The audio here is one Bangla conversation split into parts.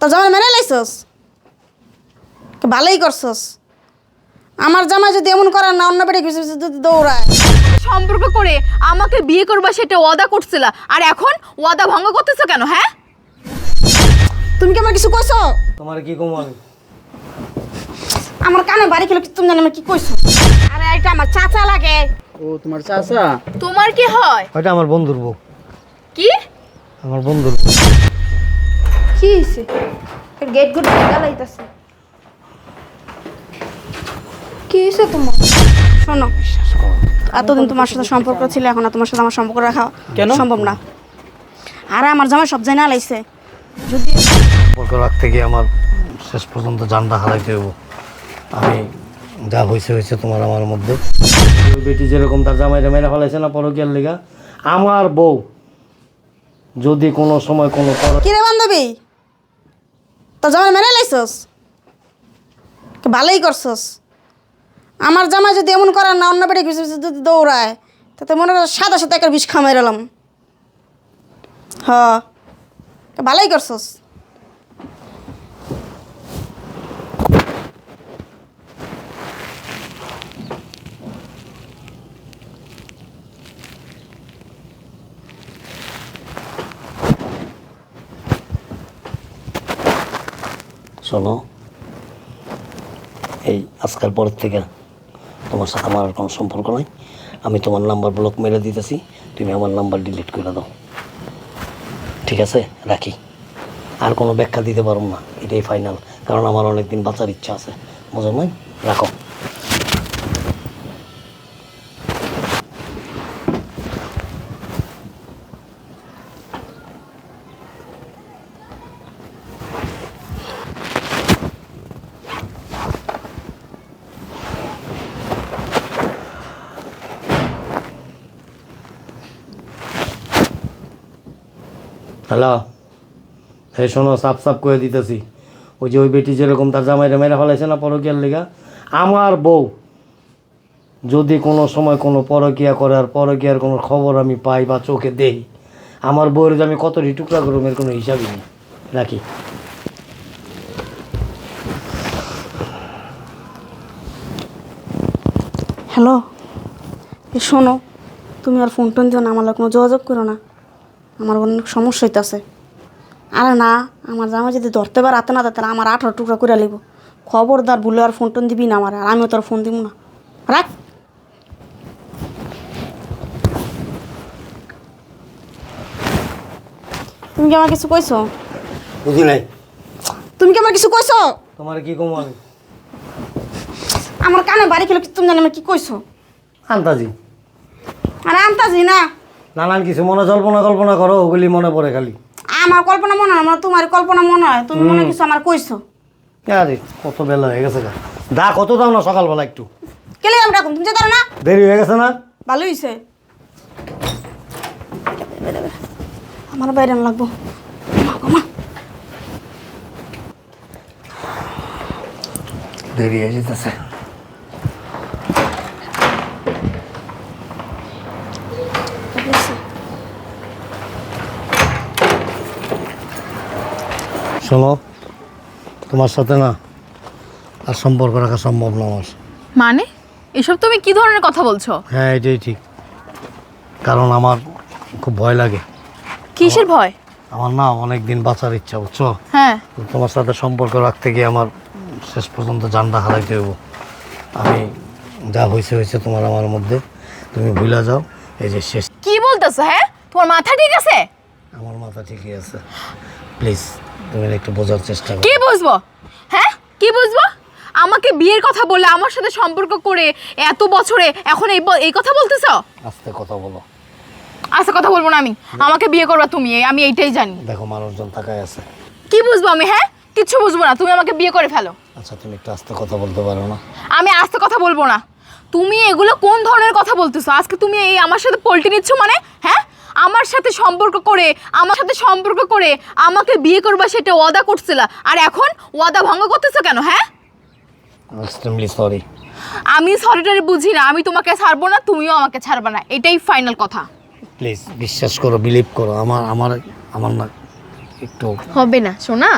তো জামাই মেনে লাইছস? ভালোই করছস। আমার জামাই যদি এমন করার না অন্য বেড়ে কিছু যদি দৌড়ায়। সম্পর্ক করে আমাকে বিয়ে করবা সেটা ওয়াদা করছিল আর এখন ওয়াদা ভঙ্গ করতেছো কেন হ্যাঁ? তুমি কি আমার কিছু কইছো? তোমার কি কম আমি? আমার কানে বাড়ি খেলো কি তুমি জানো আমি কি কইছো? আরে এটা আমার চাচা লাগে। ও তোমার চাচা? তোমার কি হয়? ওইটা আমার বন্ধুর বউ। কি? আমার বন্ধুর বউ। কি হইছে? গেট গুড গালাইতাছে কি হইছে তোমার? শোনো এতদিন তোমার সাথে সম্পর্ক ছিল এখন আর তোমার সাথে আমার সম্পর্ক রাখা কেন? সম্ভব না। আরে আমার জামাই সব জানা লাইছে যদি সম্পর্ক রাখতে গিয়ে আমার শেষ পর্যন্ত জানটা হারাইতে হইব। আমি যা হয়েছে হয়েছে তোমার আমার মধ্যে। বেটি যেরকম তার জামাইটা মেরে ফেলাইছে না পরকিয়ার লেগা আমার বউ যদি কোনো সময় কোনো কি রে বান্ধবী? তো জামাই মেনে লাইছস? ভালোই করছস। আমার জামাই যদি এমন করার না, অন্য বেড়ে কিছু যদি দৌড়ায়, তাতে মনে করো সাদা সাথে একটা বিষ খামাই এলাম হ। ভালোই করছস। শোনো, এই আজকাল পরের থেকে তোমার সাথে আমার কোনো সম্পর্ক নাই। আমি তোমার নাম্বার ব্লক মেরে দিতেছি, তুমি আমার নাম্বার ডিলিট করে দাও। ঠিক আছে? রাখি। আর কোনো ব্যাখ্যা দিতে পারব না, এটাই ফাইনাল কারণ আমার অনেক দিন বাঁচার ইচ্ছা আছে। বোঝো নাই? রাখো। হ্যালো? এই শোনো সাপ সাপ করে দিতেছি। ওই যে ওই বেটি যেরকম তার জামাইরা মেরে ফেলাইছে না পরকিয়ার লেগা, আমার বউ যদি কোনো সময় কোনো পরকিয়া করে আর পরকিয়ার কোনো খবর আমি পাই বা চোখে দেই, আমার বউয়ের যে আমি কতটি টুকরা করব এর কোনো হিসাবই নেই। রাখি। হ্যালো? শোনো, তুমি আর ফোন টোন দিও না, আমার কোনো যোগাযোগ করো না। আমার অনেক সমস্যা হইতাছে। আরে না আমার জামা যদি ধরতে পারে হাতে না তাহলে আমার আঠারো টুকরা করে লিব খবরদার ভুলে আর ফোন টোন দিবি না আমার আর আমিও তোর ফোন দিব না। রাখ। তুমি কি আমার কিছু কইছো? বুঝি নাই। তুমি কি আমার কিছু কইছো? তোমার কি কম আমি? আমার কানে বাড়ি খেলো কি তুমি জানো আমি কি কইছো? আন্তাজি। আরে আনতাছি না। নানান কিছু মনে কল্পনা কল্পনা করো ওগুলি মনে পড়ে খালি। আমার কল্পনা মনে হয় না আমার তোমার কল্পনা মনে হয়। তুমি মনে কিছু আমার কইছো। আরে কত বেলা হয়ে গেছে গা। দা কত দাও না সকালবেলা একটু। কেলে আমি রাখুন তুমি না। দেরি হয়ে গেছে না? ভালো হয়েছে আমার বাইরে আনা লাগবো। মা মা। দেরি হয়ে যেতেছে। শোনো তোমার সাথে না আর সম্পর্ক রাখা সম্ভব না আমার। মানে? এসব তুমি কি ধরনের কথা বলছো? হ্যাঁ এটাই ঠিক। কারণ আমার খুব ভয় লাগে। কিসের ভয়? আমার না অনেক দিন বাঁচার ইচ্ছা বুঝছ? হ্যাঁ। তোমার সাথে সম্পর্ক রাখতে গিয়ে আমার শেষ পর্যন্ত জানটা হারাইতে হইব। আমি যা হয়েছে হয়েছে তোমার আমার মধ্যে। তুমি ভুলে যাও এই যে শেষ। কি বলতেছো হ্যাঁ? তোমার মাথা ঠিক আছে? আমার মাথা ঠিকই আছে। প্লিজ তুমি একটু বোঝার চেষ্টা করো। কি বুঝব? হ্যাঁ? কি বুঝব? আমাকে বিয়ের কথা বলে আমার সাথে সম্পর্ক করে এত বছরে এখন এই এই কথা বলতেছো? আস্তে কথা বলো। আস্তে কথা বলব না আমি। আমাকে বিয়ে করবা তুমি আমি এইটাই জানি। দেখো মানুষজন তাকায় আছে। কি বুঝব আমি হ্যাঁ? কিচ্ছু বুঝব না তুমি আমাকে বিয়ে করে ফেলো। আচ্ছা তুমি একটু আস্তে কথা বলতে পারো না। আমি আস্তে কথা বলব না। তুমি এগুলো কোন ধরনের কথা বলতেছো? আজকে তুমি এই আমার সাথে পল্টি নিচ্ছ মানে হ্যাঁ? আমার সাথে সম্পর্ক করে আমার সাথে সম্পর্ক করে আমাকে বিয়ে করবা সেটা ওয়াদা করছিল। আর এখন ওয়াদা ভঙ্গ করতেছো কেন হ্যাঁ? এক্সট্রিমলি সরি আমি সরিটারি বুঝি না আমি তোমাকে ছাড়বো না তুমিও আমাকে ছাড়বে না। এটাই ফাইনাল কথা। প্লিজ বিশ্বাস করো বিলিভ করো আমার আমার আমার না একটু হবে না শোনা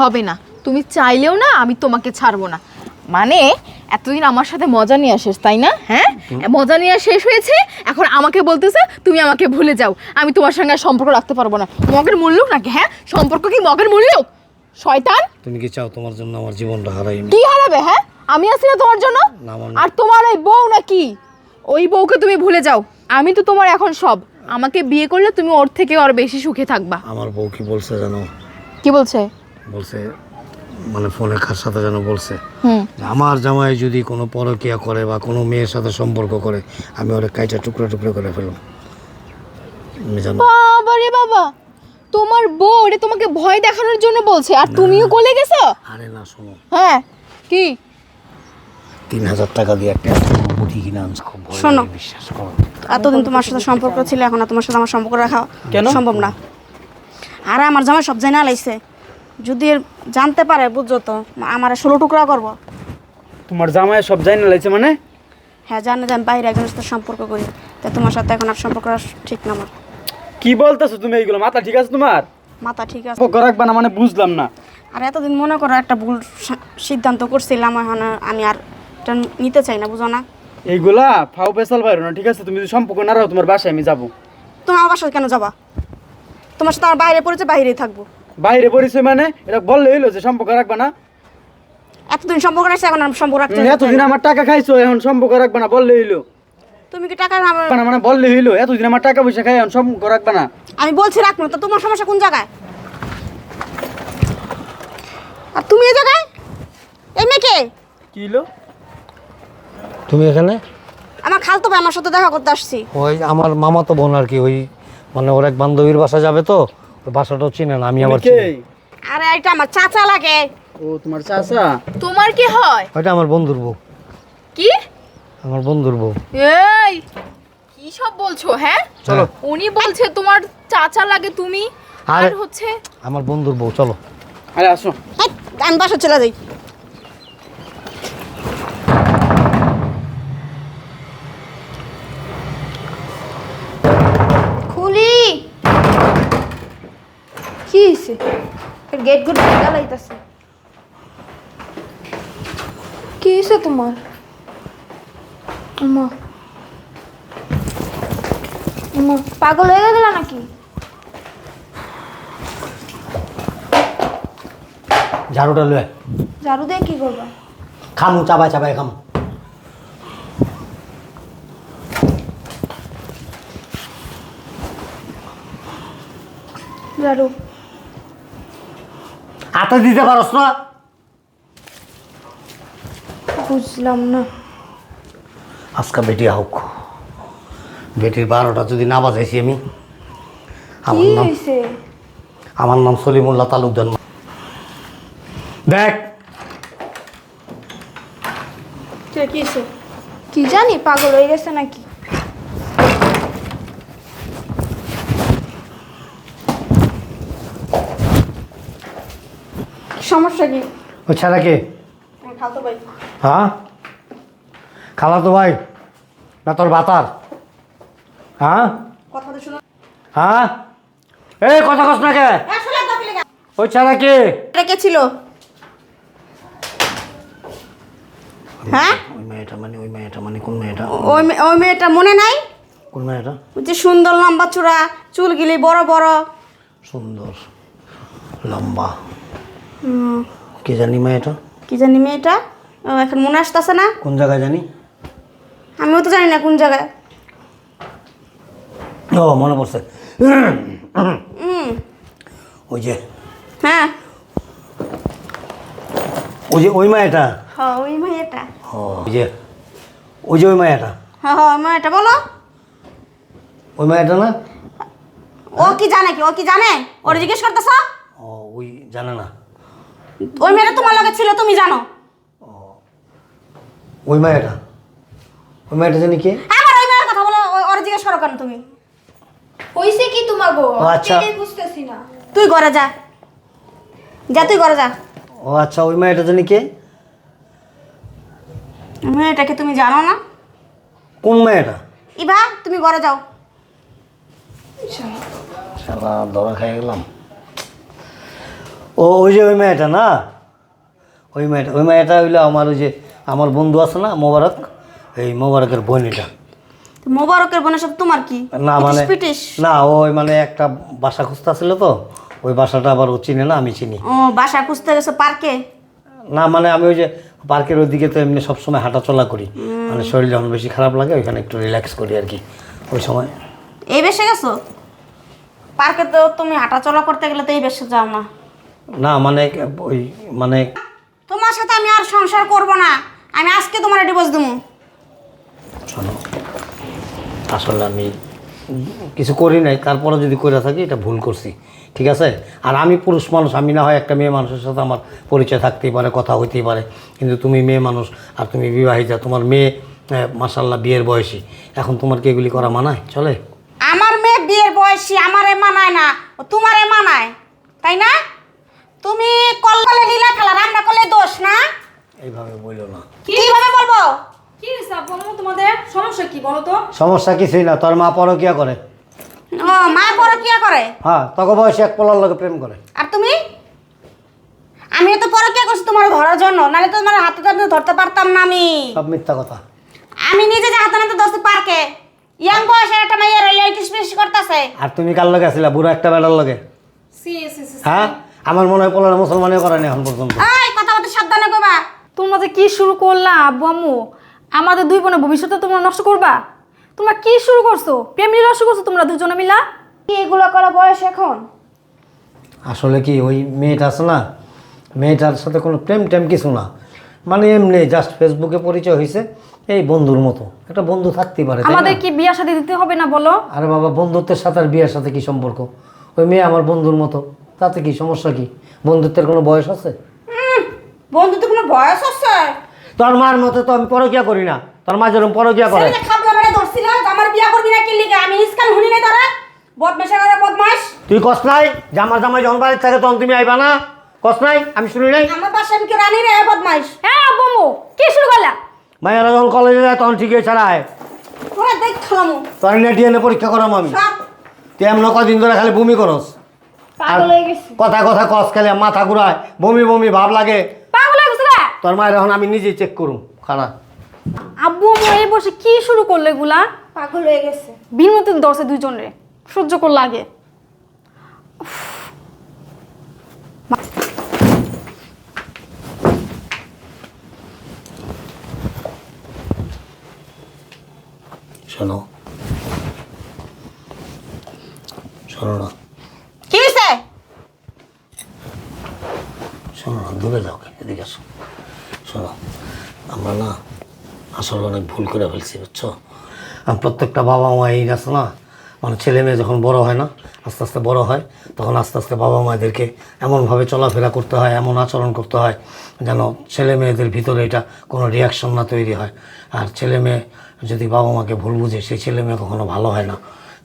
হবে না। তুমি চাইলেও না আমি তোমাকে ছাড়বো না। মানে এতদিন আমার সাথে মজা নিয়ে শেষ তাই না? হ্যাঁ? মজা নিয়ে শেষ হয়েছে এখন আমাকে বলতেছে তুমি আমাকে ভুলে যাও। আমি তোমার সঙ্গে আর সম্পর্ক রাখতে পারব না। মগের মূল্য নাকি হ্যাঁ? সম্পর্ক কি মগের মূল্য? শয়তান? তুমি কি চাও তোমার জন্য আমার জীবনটা হারাই কি হারাবে হ্যাঁ? আমি আছি না তোমার জন্য। আর তোমার ওই বউ নাকি? ওই বউকে তুমি ভুলে যাও। আমি তো তোমার এখন সব। আমাকে বিয়ে করলে তুমি ওর থেকে আর বেশি সুখে থাকবা। আমার বউ কি বলছে জানো? কি বলছে? বলছে মানে ফোনে কার সাথে যেন বলছে। আমার জামাই যদি কোনো পরকিয়া করে বা কোনো মেয়ের সাথে সম্পর্ক করে আমি ওরা কাইটা টুকরো টুকরো করে ফেলব। আমি বাবা রে বাবা! তোমার বউ এটা তোমাকে ভয় দেখানোর জন্য বলছে। আর তুমিও গলে গেছো? আরে না শোনো। হ্যাঁ কি? তিন হাজার টাকা দিয়ে একটা বুটি কিনে আনছে খুব ভয় শোনো। বিশ্বাস করো। এতদিন তোমার সাথে সম্পর্ক ছিল এখন আর তোমার সাথে আমার সম্পর্ক রাখা কেন? সম্ভব না। আর আমার জামাই সব জানা লাইছে যদি এর জানতে পারে বুঝছ তো আমার ষোলো টুকরা করব। তোমার জামাই সব জানি না লাগছে মানে? হ্যাঁ জানে যে আমি বাইরে একজনের সাথে সম্পর্ক করি তাই তোমার সাথে এখন আর সম্পর্ক ঠিক না আমার। কি বলতেছো তুমি এইগুলো? মাথা ঠিক আছে তোমার? মাথা ঠিক আছে। পক্ষ রাখবা না মানে বুঝলাম না। আর এতদিন মনে করো একটা ভুল সা- সিদ্ধান্ত করছিলাম এখন আর আমি আর এটা নিতে চাই না বুঝো না। এইগুলা ফাও পেশাল বাইরো না ঠিক আছে? তুমি যদি সম্পর্ক না রাখো তোমার বাসায় আমি যাব। তোমার আমার বাসায় কেন যাবা? তোমার সাথে আমার বাইরে পড়েছে বাইরেই থাকব। বাইরে পরিচয় মানে এটা বললে হইল যে সম্পর্ক রাখবা না। এতদিন সম্পর্ক রাখছে এখন সম্পর্ক রাখতে তুমি এতদিন আমার টাকা খাইছো এখন সম্পর্ক রাখবা না বললে হইল। তুমি কি টাকা আমার না মানে বললে হইল এতদিন আমার টাকা পয়সা খাই এখন সম্পর্ক রাখবা না। আমি বলছি রাখব না তো তোমার সমস্যা কোন জায়গায়? আর তুমি এই জায়গায়? এই মেয়েকে? কি হইল? তুমি এখানে? আমার খালতো ভাই আমার সাথে দেখা করতে আসছি। ওই আমার মামা তো বোন আর কি ওই মানে ওর এক বান্ধবীর বাসা যাবে তো বাসাটাও চিনে না আমি আবার চিনি। আরে এটা আমার চাচা লাগে। ও তোমার চাচা? তোমার কি হয়? ওইটা আমার বন্ধুর বউ। কি? আমার বন্ধুর বউ। এই কি সব বলছো হ্যাঁ? চলো। উনি বলছে তোমার চাচা লাগে তুমি আর আরে- হচ্ছে আমার বন্ধুর বউ চলো। আরে আসো। এই, আমি বাসা চলে যাই। কি হয়েছে গেট গালাইতেছে কি হয়েছে তোমার? মা পাগল হয়ে গেল নাকি? ঝাড়ুটা লয়ে ঝাড়ু দিয়ে কি করবা? খামু চাবাই চাবাই খামু। ঝাড়ু। হাতে দিতে পারস না। বুঝলাম না। আজকে বেটি হোক বেটির বারোটা যদি না বাজাইছি আমি কি আমার নাম আমার নাম সলিমুল্লাহ তালুকদার দেখ। কি জানি পাগল হয়ে গেছে নাকি? সমস্যা কি? ওই ছাড়া কে? খালতো ভাই। হ্যাঁ? খালা তো ভাই না তোর বাতার। হ্যাঁ? কথা তো শুনো। হ্যাঁ? এ কথা কস না কে? ওই ছাড়া কে? কে ছিল? হ্যাঁ? ওই মেয়েটা মানে ওই মেয়েটা মানে কোন মেয়েটা? ওই ওই মেয়েটা মনে নাই? কোন মেয়েটা? ওই যে সুন্দর লম্বা চূড়া চুলগুলি বড় বড়। সুন্দর লম্বা। কে জানি মেয়েটা কি জানি মেয়েটা ও, এখন মনে আসতেছে না? কোন জায়গায় জানি? আমিও তো জানি না কোন জায়গায়। ও মনে পড়ছে। হুম ওই যে। হ্যাঁ। ওই যে ওই মেয়েটা হ্যাঁ ওই মেয়েটা ও ওই যে। ওই যে ওই মেয়েটা হ্যাঁ হ্যাঁ ওই মেয়েটা বলো। ওই মেয়েটা না? ও কি জানে কি? ও কি জানে? ওর জিজ্ঞেস করতেছ? ও ওই জানে না। ওই মেয়েটা তোমার লগে ছিল তুমি জানো। ওই মেয়েটা? ওই মেয়েটা জানি কে? আমার ওই মেয়ের কথা বলো ও- ওর জিজ্ঞেস করো কেন তুমি? হয়েছে কি তোমার বউ? ও আচ্ছা। এটাই বুঝতেছি না। তুই ঘরে যা। যা তুই ঘরে যা। ও আচ্ছা ওই মেয়েটা জানি কে? মেয়েটাকে তুমি জানো না? কোন মেয়েটা? ইভা তুমি ঘরে যাও। সারা ধরা খেয়ে গেলাম। ও ওই যে ওই মেয়েটা না? ওই মেয়েটা ওই মেয়েটা হইল আমার ওই যে আমার বন্ধু আছে না মোবারক? এই মোবারকের বোন এটা মোবারকের বোনের সব তোমার কি? না মানে না ওই মানে একটা বাসা খুঁজতে ছিল তো ওই বাসাটা আবার ও চিনে না আমি চিনি। ও বাসা খুঁজতে গেছে পার্কে? না মানে আমি ওই যে পার্কের ওইদিকে তো এমনি সবসময় হাঁটা চলা করি। মানে শরীর যখন বেশি খারাপ লাগে ওইখানে একটু রিল্যাক্স করি আর কি ওই সময়। এই বেশে গেছো? পার্কে তো তুমি হাঁটাচলা করতে গেলে তো এই বেশে যাও না। না মানে ওই মানে তোমার সাথে আমি আর সংসার করব না। আমি আজকে তোমার ডিভোর্স দেবো শোনো আসলে আমি কিছু করি নাই তারপরে যদি করে থাকি এটা ভুল করছি ঠিক আছে? আর আমি পুরুষ মানুষ আমি না হয় একটা মেয়ে মানুষের সাথে আমার পরিচয় থাকতেই পারে কথা হইতেই পারে। কিন্তু তুমি মেয়ে মানুষ আর তুমি বিবাহিতা তোমার মেয়ে মাসাল্লাহ বিয়ের বয়সী। এখন তোমার কি এগুলি করা মানায়? চলে। আমার মেয়ে বিয়ের বয়সী আমারে মানায় না। তোমারে মানায় তাই না? তুমি কল কলে লীলা খেলা রান্না করলে দোষ না? এইভাবে বলল না। কীভাবে বলব? কি বলো তোমাদের সমস্যা কি বলো তো? সমস্যা কিছুই না তোর মা পরকিয়া করে। ও মা কি করে? হ্যাঁ তখন বয়সে এক পোলার লোকে প্রেম করে। আর তুমি? আমিও তো পরে কে করছি তোমার ধরার জন্য নাহলে তো তোমার হাতে টাতে ধরতে পারতাম না আমি। সব মিথ্যা কথা। আমি নিজে যে হাতে নাতে ধরছি পার্কে ইয়াং বয়সের একটা মেয়ের লেটিস পিস করতেছে। আর তুমি কার লগে আসিলা বুড়ো একটা বেলার লগে? সি সি সি। হ্যাঁ? আমার মনে হয় পোলার মুসলমানও করেনি এখন পর্যন্ত। এই কথা বলতে সাবধানে কইবা। তোমরা যে কি শুরু করলা আব্বু আম্মু? আমাদের দুই বোনের ভবিষ্যতে তোমরা নষ্ট করবা? তোমরা কি শুরু করছ? প্রেম লীলা শুরু করছ তোমরা দুজনে মিলা? কি এগুলো করা বয়স এখন? আসলে কি ওই মেয়েটা আছে না? মেয়েটার সাথে কোনো প্রেম টেম কিছু না। মানে এমনি জাস্ট ফেসবুকে পরিচয় হয়েছে এই বন্ধুর মতো। একটা বন্ধু থাকতেই পারে তাই না? আমাদের কি বিয়া শাদী দিতে হবে না বলো? আরে বাবা বন্ধুত্বের সাথে আর বিয়ের সাথে কি সম্পর্ক? ওই মেয়ে আমার বন্ধুর মতো। তাতে কি সমস্যা কি? বন্ধুত্বের কোনো বয়স আছে? বন্ধু তো কোনো বয়স আছে? তোর মার মতো তো আমি পরকিয়া করি না। তোর মা যেরকম পরকিয়া করে। খাবলা মেরে ধরছিল যে আমার বিয়া করবি না কি লিগে? আমি ইসকান শুনি নাই তোরা। বদমাশা করে বদমাশ তুই কস নাই? আমার জামাই যখন বাড়ির থাকে তখন তুমি আইবা না? কস নাই? আমি শুনি নাই? আমার বাসায় আমি কি রানী রে বদমাশ হ্যাঁ বমু কি শুরু করলা? মায়েরা যখন কলেজে যায় তখন ঠিকই ছাড়ায় তোরা দেখ খালামু। তোর নেটিএনে পরীক্ষা করাম আমি। সব তুই এমন কদিন ধরে খালি বমি করস আর পাগল হয়ে গেছে কথা কথা কস খেলে মাথা ঘুরায় বমি বমি ভাব লাগে। পাগল হয়ে গেছো? তোর মায়ের এখন আমি নিজেই চেক করুম খারাপ আব্বু আম্মু এই বসে কি শুরু করল এগুলা? পাগল হয়ে গেছে। বিন মতন দশে দুইজনে সহ্য কর লাগে। শোনো। শোনো না কি হয়েছে শোনো না দূরে যাও এদিকে আসো। শোনো, আমরা না আসলে অনেক ভুল করে ফেলছি, বুঝছ? প্রত্যেকটা বাবা মা এই আছে না মানে ছেলে মেয়ে যখন বড় হয় না, আস্তে আস্তে বড় হয়, তখন আস্তে আস্তে বাবা মায়েদেরকে এমনভাবে চলাফেরা করতে হয়, এমন আচরণ করতে হয়, যেন ছেলে মেয়েদের ভিতরে এটা কোনো রিয়াকশন না তৈরি হয়। আর ছেলে মেয়ে যদি বাবা মাকে ভুল বুঝে, সেই ছেলে মেয়ে কখনো ভালো হয় না।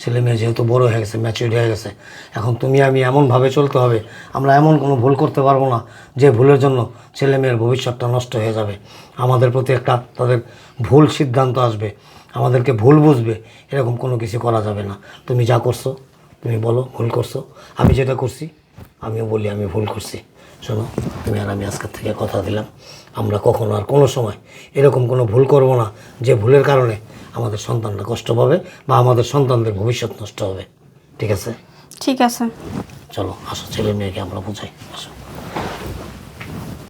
ছেলে মেয়ে যেহেতু বড় হয়ে গেছে ম্যাচিউর হয়ে গেছে, এখন তুমি আমি এমনভাবে চলতে হবে, আমরা এমন কোনো ভুল করতে পারব না যে ভুলের জন্য ছেলে মেয়ের ভবিষ্যৎটা নষ্ট হয়ে যাবে। আমাদের প্রতি একটা তাদের ভুল সিদ্ধান্ত আসবে, আমাদেরকে ভুল বুঝবে, এরকম কোনো কিছু করা যাবে না। তুমি যা করছ, তুমি বলো, ভুল করছ, আমি যেটা করছি, আমিও বলি আমি ভুল করছি। শোনো তুমি আর আমি আজকের থেকে কথা দিলাম। আমরা কখনো আর কোনো সময় এরকম কোনো ভুল করব না যে ভুলের কারণে আমাদের সন্তানরা কষ্ট পাবে বা আমাদের সন্তানদের ভবিষ্যৎ নষ্ট হবে। ঠিক আছে? ঠিক আছে। চলো আসো ছেলে মেয়েকে আমরা বুঝাই আসো।